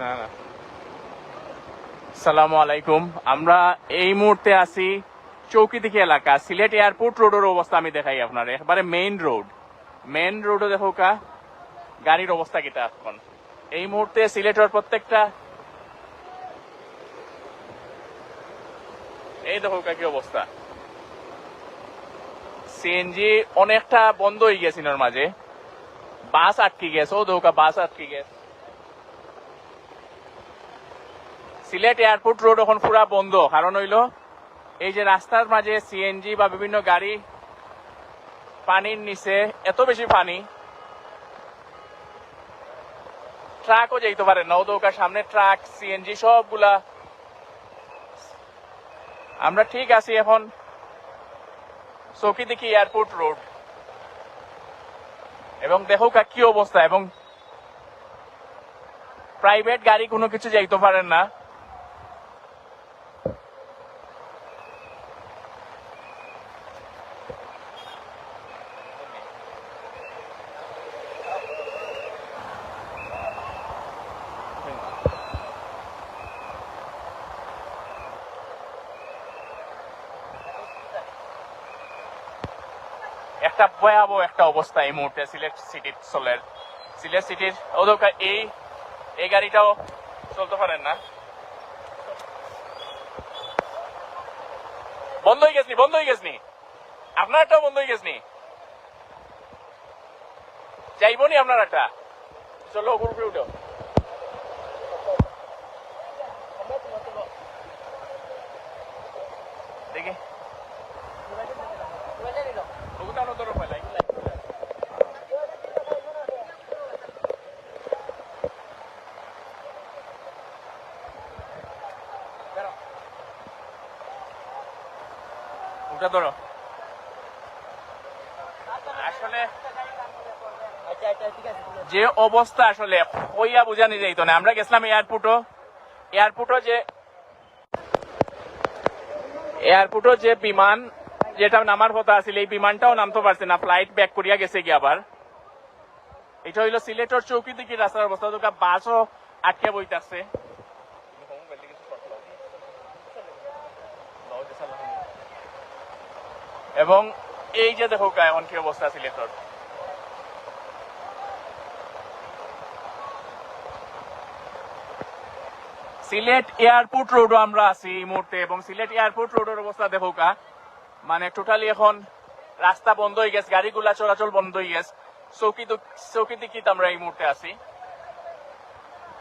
না আলাইকুম। আমরা এই মুহূর্তে আছি চৌকিদিকে এলাকা, সিলেট এয়ারপোর্ট রোডের অবস্থা আমি দেখাই আপনার। একবারে মেইন রোড মেইন রোডে দেখো কা, গাড়ির অবস্থা কিটা এখন। এই মুহূর্তে সিলেটের প্রত্যেকটা এই দেখো কা অবস্থা। সিএনজি অনেকটা বন্ধ হয়ে গেছে মাঝে। বাস আটকে গেছে, ও দৌকা বাস আটকে গেছে। সিলেট এয়ারপোর্ট রোড এখন পুরা বন্ধ। কারণ হইল, এই যে রাস্তার মাঝে সিএনজি বা বিভিন্ন গাড়ি পানির নিচে, এত বেশি পানি, ট্রাকও যেতে পারে নৌদৌকার সামনে ট্রাক সিএনজি সবগুলা। আমরা ঠিক আছি এখন চৌকি দেখি এয়ারপোর্ট রোড। এবং দেখো কা কি অবস্থা, এবং প্রাইভেট গাড়ি কোনো কিছু যাইতে পারেন না। একটা ভয়াবহ একটা অবস্থা এই মুহূর্তে সিলেট সিটির চলের। সিলেট সিটির ওদের এই এই গাড়িটাও চলতে পারেন না। বন্ধ হয়ে গেছনি বন্ধ হয়ে গেছনি আপনার একটা বন্ধ হয়ে গেছনি যাইবনি আপনার একটা চলো গ্রুপে উঠো। দেখি। ওটা ধরো। যে অবস্থা আসলে হইয়া বুঝানি যাইতো না। আমরা গেছিলাম এয়ারপোর্টও। এয়ারপোর্টও যে এয়ারপোর্টও যে বিমান যেটা নামার কথা আছিল, এই বিমানটাও নামতে পারছে না। ফ্লাইট ব্যাক করিয়া গেছে কি আবার। এটা হইল সিলেটর চৌকি দিকে রাস্তার অবস্থা। বাসও আটকে বইতাছে। এবং এই যে দেখো কা এখন কি অবস্থা সিলেটর সিলেট এয়ারপোর্ট রোডও আমরা আছি এই মুহূর্তে এবং সিলেট এয়ারপোর্ট রোডের অবস্থা দেখো কা মানে টোটালি এখন রাস্তা বন্ধ হয়ে গেছে, গাড়িগুলা চলাচল বন্ধ হয়ে গেছে। চৌকি চৌকি দিকে আমরা এই মুহূর্তে আছি।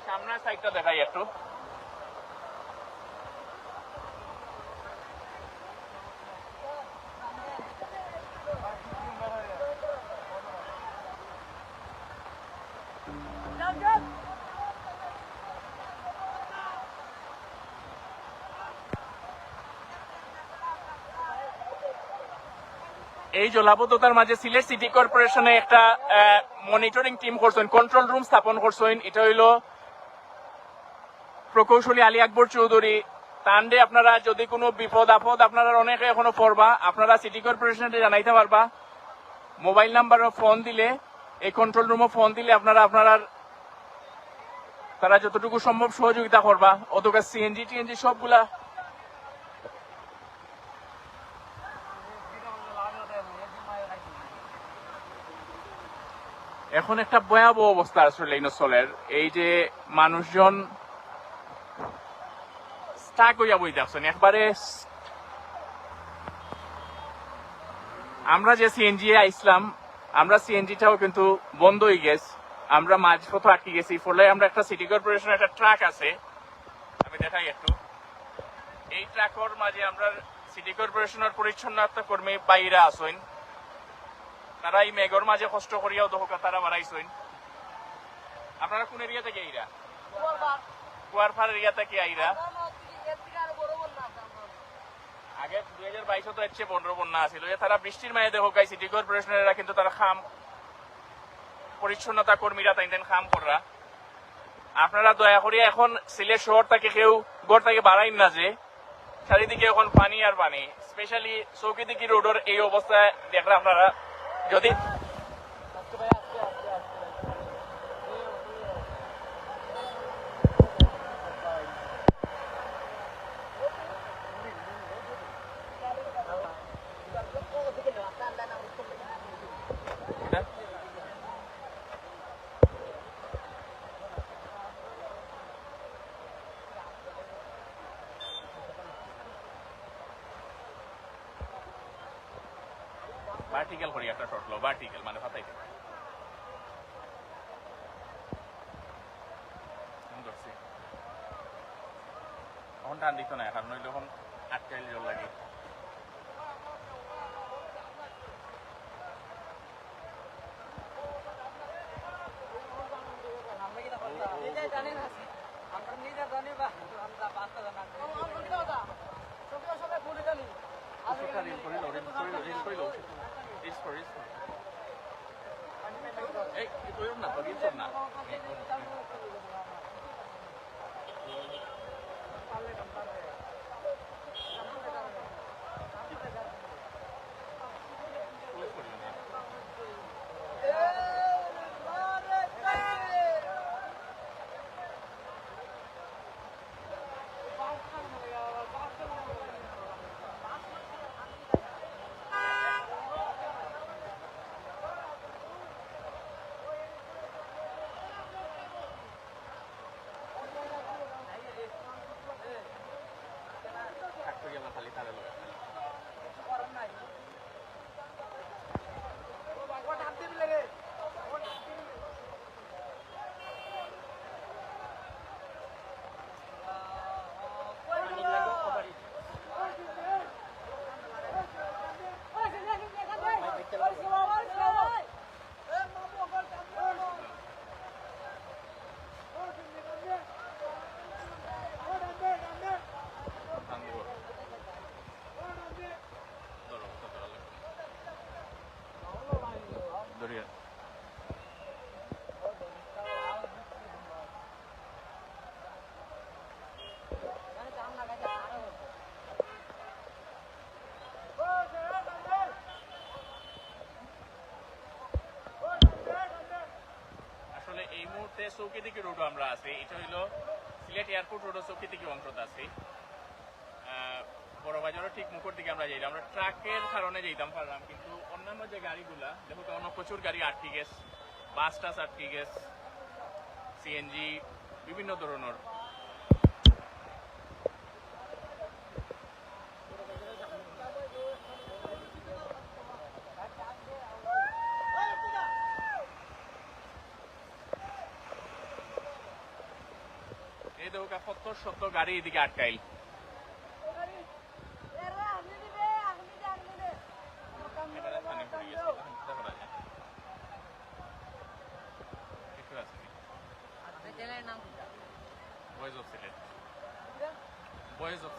সামনের সাইডটা দেখাই একটু। এই জলাবদ্ধতার মাঝে সিলেট সিটি কর্পোরেশনে একটা মনিটরিং টিম করছেন কন্ট্রোল রুম স্থাপন করছেন। এটা হইল প্রকৌশলী আলী আকবর চৌধুরী। তান্ডে আপনারা যদি কোনো বিপদ, আপদ আপনারা অনেকে এখনও পড়বা, আপনারা সিটি কর্পোরেশনে জানাইতে পারবা। মোবাইল নাম্বারও ফোন দিলে, এই কন্ট্রোল রুমও ফোন দিলে আপনারা আপনারা তারা যতটুকু সম্ভব সহযোগিতা করবা। অতটা সিএনজি টিএনজি সবগুলা এখন একটা ভয়াবহ অবস্থা আসলে এই এই যে মানুষজন স্টাক হইয়া আসছেন একবারে আমরা যে সিএনজি আইসলাম, আমরা সিএনজিটাও কিন্তু বন্ধ হয়ে গেছে। আমরা মাঝপথ আটকে গেছি। ফলে আমরা একটা সিটি কর্পোরেশনের একটা ট্রাক আছে। আমি দেখাই একটু। এই ট্রাকর মাঝে আমরা সিটি কর্পোরেশনের পরিচ্ছন্নতা কর্মী বাইরা আসেন তারা এই মেঘর মাঝে কষ্ট করিয়াও দহকা তারা বাড়াইছেন আপনারা কোন এরিয়া থেকে আইরা? কুয়ারফার এরিয়া থেকে আইরা আগে দুই হাজার বাইশে তো হচ্ছে পনেরো বন্যা আছিল। যে তারা বৃষ্টির মায়ে দেখো গাই সিটি কর্পোরেশনেরা কিন্তু তারা খাম পরিচ্ছন্নতা কর্মীরা তাই খাম কররা আপনারা দয়া করে এখন সিলেট শহর থেকে কেউ গড় থেকে বাড়াইন না যে। চারিদিকে এখন পানি আর পানি। স্পেশালি চৌকিদিকি রোডের এই অবস্থায় দেখলে আপনারা যদি ভার্টিক্যাল করি একটা শর্ট লো ভার্টিক্যাল মানে ফাতাইতে ধরছি তখন টান দিত না কারণ নইলে জল লাগে ওষুধটা রিল করি লো রিল করি লো রিল করি লো রিল করি রিল করি এই তুই না তো রিল না ক্লোজ করি না থাক করি আমরা খালি তালে লগে টান দিব ধরো ওটা ধরা লাগবে ধরিয়া আসলে এই মুহূর্তে চৌকি দিকে রোড আমরা আছি। এটা হইল সিলেট এয়ারপোর্ট রোড চৌকি দিকে অংশটা আছি। বড় বাজারও ঠিক মুখের দিকে আমরা যাইলাম। আমরা ট্রাকের কারণে যাইতাম, পারলাম, কিন্তু অন্যান্য যে গাড়িগুলা, দেখো অন্য প্রচুর গাড়ি আটকে গেছে বাস টাস আটকে গেছে সিএনজি, বিভিন্ন ধরনের। এই দেখো কত শত গাড়ি এদিকে আটকাইল। Elena. Boys of Silet. Boys of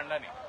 এটা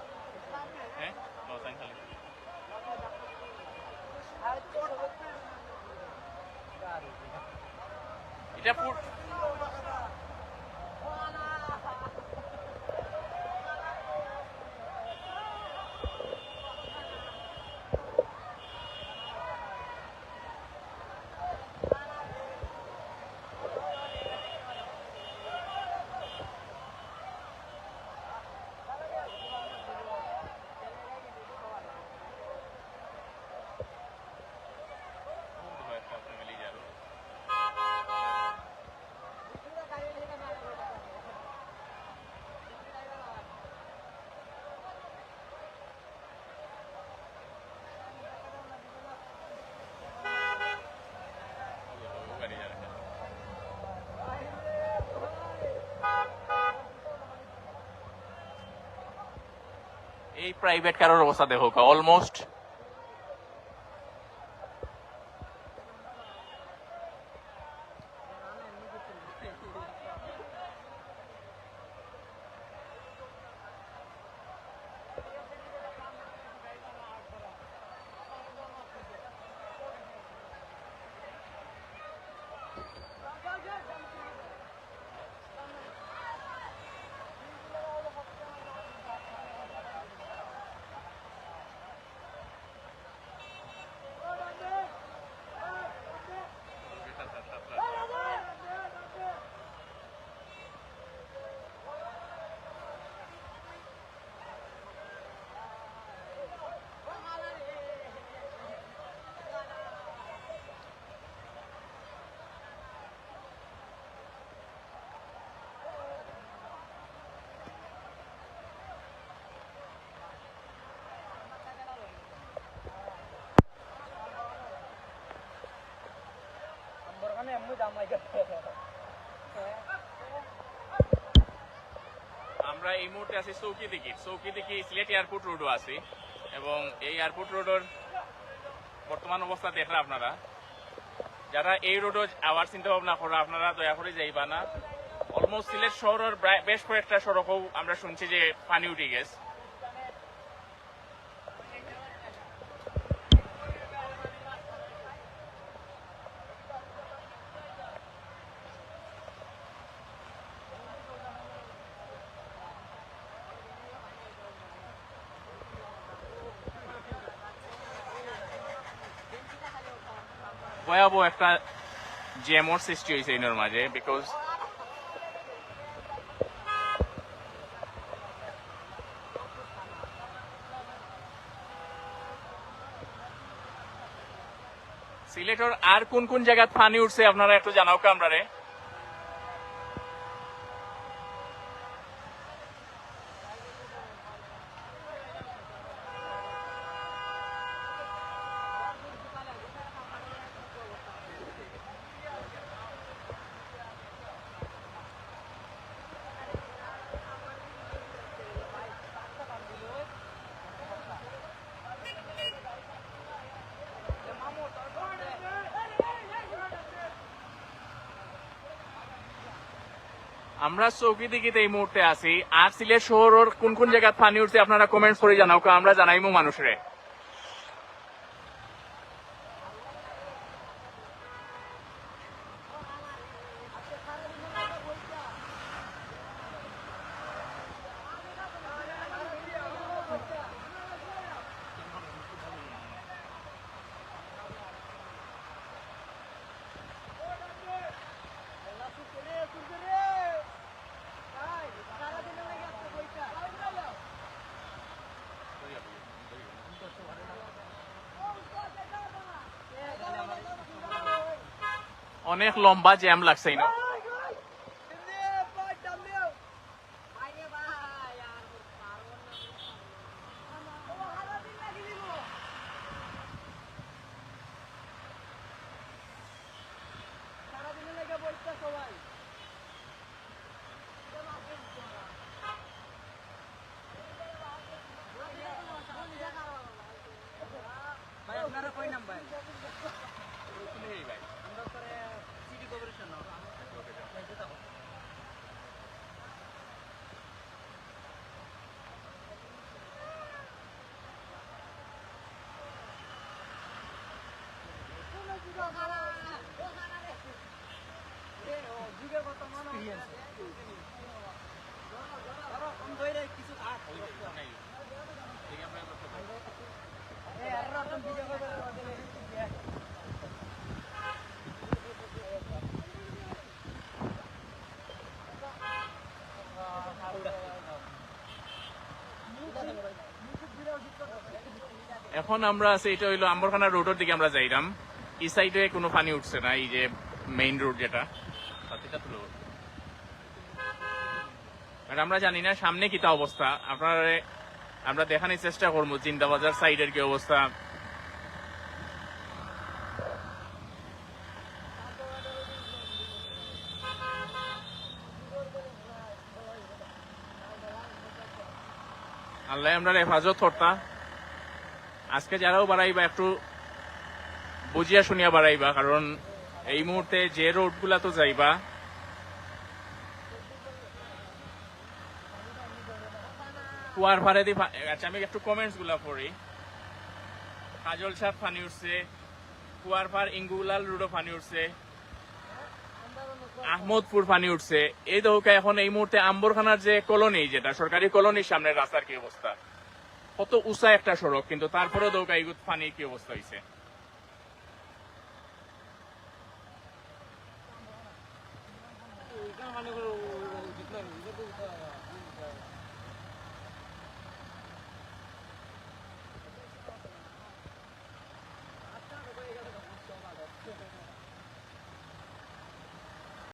এই প্রাইভেট কারোর অবস্থা দেখো অলমোস্ট আমরা এই মুহূর্তে আছি চৌকি দিকে চৌকি দিকে সিলেট এয়ারপোর্ট রোডও আছে এবং এই এয়ারপোর্ট রোডের বর্তমান অবস্থা দেখরা আপনারা। যারা এই রোডও আবার চিন্তা ভাবনা করা, আপনারা দয়া করে যাইবা না। অলমোস্ট সিলেট শহরের বেশ কয়েকটা সড়কও আমরা শুনছি যে পানি উঠে গেছে। ভয়াবহ একটা জ্যামর সৃষ্টি হয়েছে এনের মাঝে বিকজ সিলেটর আর কোন কোন জায়গায় পানি উঠছে আপনারা একটু জানাও কা আমরা চৌকি দিকিতে এই মুহূর্তে আছি। আর সিলেট শহরের কোন কোন জায়গায় পানি উঠছে আপনারা কমেন্ট করে জানাও আমরা জানাইমু মানুষরে। অনেক লম্বা জ্যাম লাগছে না ভাই আপনারা কই নাম ভাই আমরা পরে সিটি কর্পোরেশন যুগের কথা মনে ধরো কম ধরে কিছু আট এ আর রকম ভিডিও করবে এখন আমরা আছি, এটা হইল আম্বরখানা রোডের দিকে আমরা যাইলাম এই সাইডে কোনো পানি উঠছে না, এই যে মেইন রোড যেটা। আমরা জানি না সামনে কি তা অবস্থা। আপনারা আমরা দেখানোর চেষ্টা করব জিন্দাবাজার সাইডের কি অবস্থা। আল্লাহ আমরা হেফাজত করতা। আজকে যারাও বাড়াইবা, একটু বুঝিয়া শুনিয়া বাড়াইবা, কারণ এই মুহূর্তে যে রোডগুলা তো যাইবা দি আচ্ছা আমি একটু পড়ি। কাজল ফানি উঠছে ইঙ্গুলাল ফানি উঠছে, আহমদপুর ফানি উঠছে। এই দৌকা এখন এই মুহূর্তে আম্বরখানার যে কলোনি, যেটা সরকারি কলোনির সামনে রাস্তার কি অবস্থা? কত উঁচা একটা সড়ক, কিন্তু তারপরেও দৌকা ইগুত ফানির কি অবস্থা হয়েছে